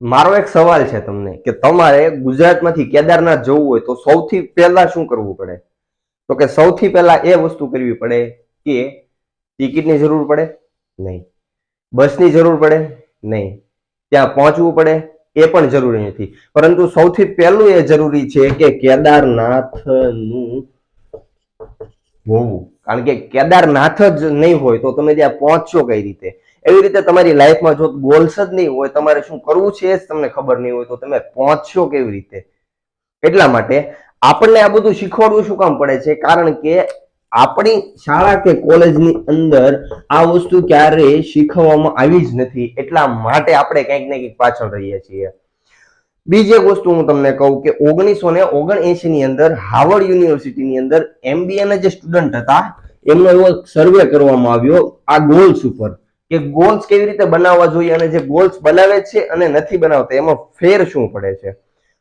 મારો એક સવાલ છે તમને કે તમારે ગુજરાતમાંથી કેદારનાથ જવું હોય તો સૌથી પહેલા શું કરવું પડે? તો કે સૌથી પહેલા એ વસ્તુ કરવી પડે કે ટિકિટની જરૂર પડે? નહીં. બસની જરૂર પડે? નહીં. ત્યાં પહોંચવું પડે? એ પણ જરૂરી નથી. પરંતુ સૌથી પહેલું એ જરૂરી છે કે કેદારનાથનું હોવું. કારણ કે કેદારનાથ જ નહીં હોય તો તમે ત્યાં પહોંચશો કઈ રીતે? એવી રીતે તમારી લાઈફમાં જો ગોલ્સ જ નહીં હોય, તમારે શું કરવું છે એ જ તમને ખબર નહીં હોય, તો તમે પહોંચશો કેવી રીતે? એટલા માટે આપણને આ બધું શીખવાડવું શું કામ પડે છે? કારણ કે આપણી શાળા કે કોલેજની અંદર આ વસ્તુ ક્યારેય શીખવવામાં આવી જ નથી. એટલા માટે આપણે કંઈક ને કંઈક પાછળ રહીએ છીએ. બીજી એક વસ્તુ હું તમને કહું કે ઓગણીસો ને ઓગણએસી ની અંદર હાવર્ડ યુનિવર્સિટીની અંદર એમબીએ ના જે સ્ટુડન્ટ હતા, એમનો એવો સર્વે કરવામાં આવ્યો આ ગોલ્સ ઉપર. કે ગોલ્સ કેવી રીતે બનાવવા જોઈએ અને જે ગોલ્સ બનાવે છે અને નથી બનાવતા, એમાં ફેર શું પડે છે?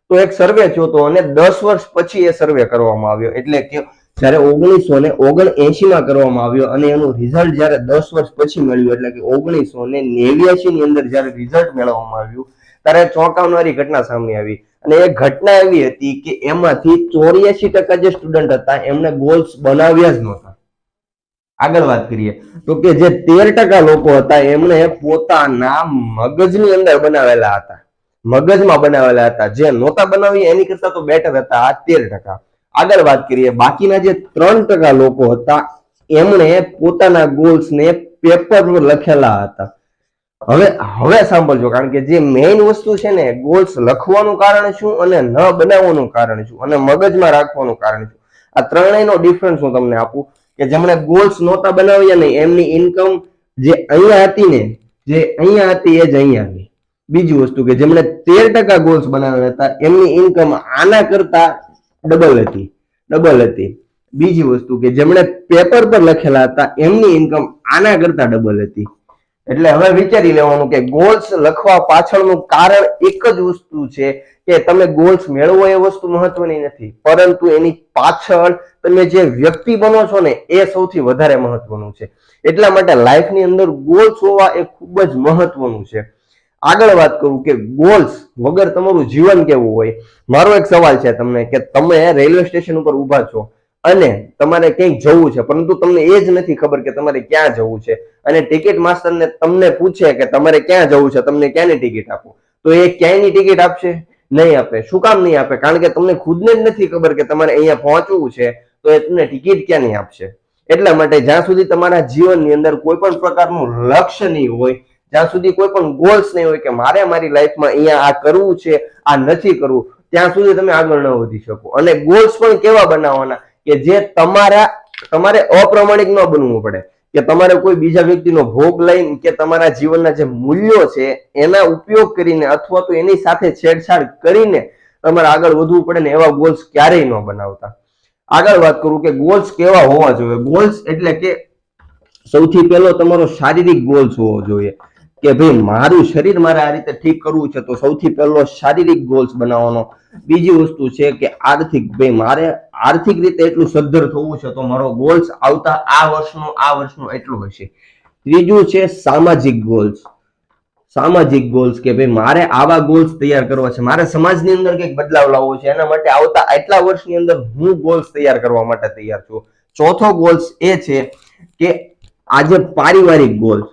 તો એક સર્વે થયો હતો અને દસ વર્ષ પછી એ સર્વે કરવામાં આવ્યો. એટલે કે જ્યારે ઓગણીસો ને ઓગણમાં કરવામાં આવ્યો અને એનું રિઝલ્ટ જ્યારે દસ વર્ષ પછી મળ્યું, એટલે કે ઓગણીસો ને નેવ્યાસી ની અંદર જ્યારે રિઝલ્ટ મેળવવામાં આવ્યું, ત્યારે ચોંકાવનારી ઘટના સામે આવી. અને એ ઘટના એવી હતી કે એમાંથી ચોર્યાસી ટકા જે સ્ટુડન્ટ હતા, એમને ગોલ્સ બનાવ્યા જ નહોતા. આગળ વાત કરીએ. તો કે જે તેર ટકા લોકો હતા એમણે પોતાના મગજની અંદર બનાવેલા હતા. મગજમાં બનાવેલા હતા. જે નહોતા બનાવી એની કરતા તો બેટર હતા આ તેર ટકા. આગળ વાત કરીએ. બાકીના જે ત્રણ ટકા લોકો હતા, એમણે પોતાના ગોલ્સ ને પેપર પર લખેલા હતા. હવે હવે સાંભળજો, કારણ કે જે મેઇન વસ્તુ છે ને ગોલ્સ લખવાનું કારણ શું અને ન બનાવવાનું કારણ શું અને મગજમાં રાખવાનું કારણ શું? આ ત્રણેયનો ડિફરન્સ હું તમને આપું. કે જેમણે ગોલ્સ નહોતા બનાવ્યા નહીં, એમની ઇન્કમ જે અહીંયા હતી ને, જે અહીંયા હતી એ જ અહીંયા આવી બીજી વસ્તુ કે જેમણે તેર ટકા ગોલ્સ બનાવ્યા હતા, એમની ઇન્કમ આના કરતા ડબલ હતી ડબલ હતી. બીજી વસ્તુ કે જેમણે પેપર પર લખેલા હતા, એમની ઇન્કમ આના કરતા ડબલ હતી. એટલે હવે વિચારી લેવાનું કે ગોલ્સ લખવા પાછળનું કારણ એક જ વસ્તુ છે કે તમે ગોલ્સ મેળવો એ વસ્તુ મહત્વની નથી. પરંતુ એની પાછળ તમે જે વ્યક્તિ બનો છો ને, એ સૌથી વધારે મહત્વનું છે. એટલા માટે લાઈફની અંદર ગોલ્સ હોવા એ ખૂબ જ મહત્વનું છે. આગળ વાત કરું કે ગોલ્સ વગર તમારું જીવન કેવું હોય? મારો એક સવાલ છે તમને કે તમે રેલવે સ્ટેશન ઉપર ઊભા છો. અને તમારે ક્યાંક જવું છે, પરંતુ તમને એ જ નથી ખબર કે તમારે ક્યાં જવું છે. અને ટિકિટ માસ્ટરને તમને પૂછે કે તમારે ક્યાં જવું છે, તમને ક્યાંની ટિકિટ આપો? તો એ ક્યાંયની ટિકિટ આપશે? નહીં આપે. શું કામ નહીં આપે? કારણ કે તમને ખુદને જ નથી ખબર કે તમારે અહીંયા પહોંચવું છે, તો એ તમને ટિકિટ ક્યાં નહીં આપશે? એટલા માટે જ્યાં સુધી તમારા જીવનની અંદર કોઈ પણ પ્રકારનું લક્ષ્ય નહીં હોય, જ્યાં સુધી કોઈ પણ ગોલ્સ નહીં હોય કે મારે મારી લાઈફમાં અહીંયા આ કરવું છે, આ નથી કરવું, ત્યાં સુધી તમે આગળ ન વધી શકો. અને ગોલ્સ પણ કેવા બનાવવાના? કે જે તમારા, તમારે અપ્રમાણિક ન બનવું પડે. કે તમારે કોઈ બીજા વ્યક્તિનો ભોગ લઈને કે તમારા જીવનના જે મૂલ્યો છે, એના ઉપયોગ કરીને અથવા તો એની સાથે છેડછાડ કરીને તમારે આગળ વધવું પડે ને એવા ગોલ્સ ક્યારેય ન બનાવતા. આગળ વાત કરું કે ગોલ્સ કેવા હોવા જોઈએ? ગોલ્સ એટલે કે સૌથી પહેલો તમારો શારીરિક ગોલ્સ હોવો જોઈએ. કે ભાઈ, મારું શરીર મારે આ રીતે ઠીક કરવું છે, તો સૌથી પહેલો શારીરિક ગોલ્સ બનાવવાનો. બીજી વસ્તુ છે કે આર્થિક. ભાઈ, મારે આર્થિક રીતે એટલું સદ્ધર થવું છે તો મારો ગોલ્સ આવતા આ વર્ષનો આ વર્ષનો એટલું હશે. ત્રીજું છે સામાજિક ગોલ્સ સામાજિક ગોલ્સ કે ભાઈ મારે આવા ગોલ્સ તૈયાર કરવા છે. મારે સમાજની અંદર કંઈક બદલાવ લાવવો છે. એના માટે આવતા આટલા વર્ષની અંદર હું ગોલ્સ તૈયાર કરવા માટે તૈયાર છું. ચોથો ગોલ્સ એ છે કે આજે પારિવારિક ગોલ્સ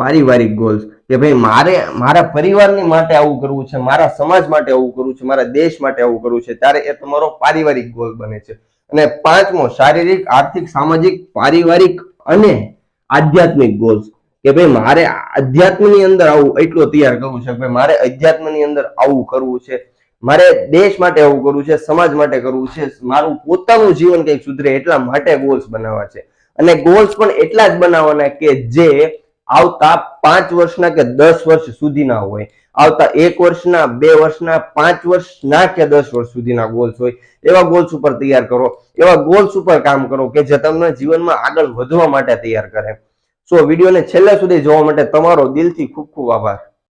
પારિવારિક ગોલ્સ કે ભાઈ મારે, મારા પરિવારની માટે આવું કરવું છે, મારા સમાજ માટે આવું કરવું છે, મારા દેશ માટે આવું કરવું છે, ત્યારે એ તમારો પારિવારિક ગોલ બને છે. અને પાંચમો, શારીરિક, આર્થિક, સામાજિક, પારિવારિક અને આધ્યાત્મિક ગોલ્સ કે ભાઈ મારે અધ્યાત્મની અંદર આવું એટલું તૈયાર કરવું છે ભાઈ મારે અધ્યાત્મની અંદર આવું કરવું છે. મારે દેશ માટે આવું કરવું છે, સમાજ માટે કરવું છે, મારું પોતાનું જીવન કંઈક સુધરે એટલા માટે ગોલ્સ બનાવવા છે. અને ગોલ્સ પણ એટલા જ બનાવવાના કે જે આવતા પાંચ વર્ષના કે દસ વર્ષ સુધીના હોય. આવતા એક વર્ષના, બે વર્ષના, પાંચ વર્ષના કે દસ વર્ષ સુધીના ગોલ્સ હોય. એવા ગોલ્સ ઉપર તૈયાર કરો. એવા ગોલ્સ ઉપર કામ કરો કે જે તમને જીવનમાં આગળ વધવા માટે તૈયાર કરે. સો વિડીયોને છેલ્લે સુધી જોવા માટે તમારો દિલથી ખૂબ ખૂબ આભાર.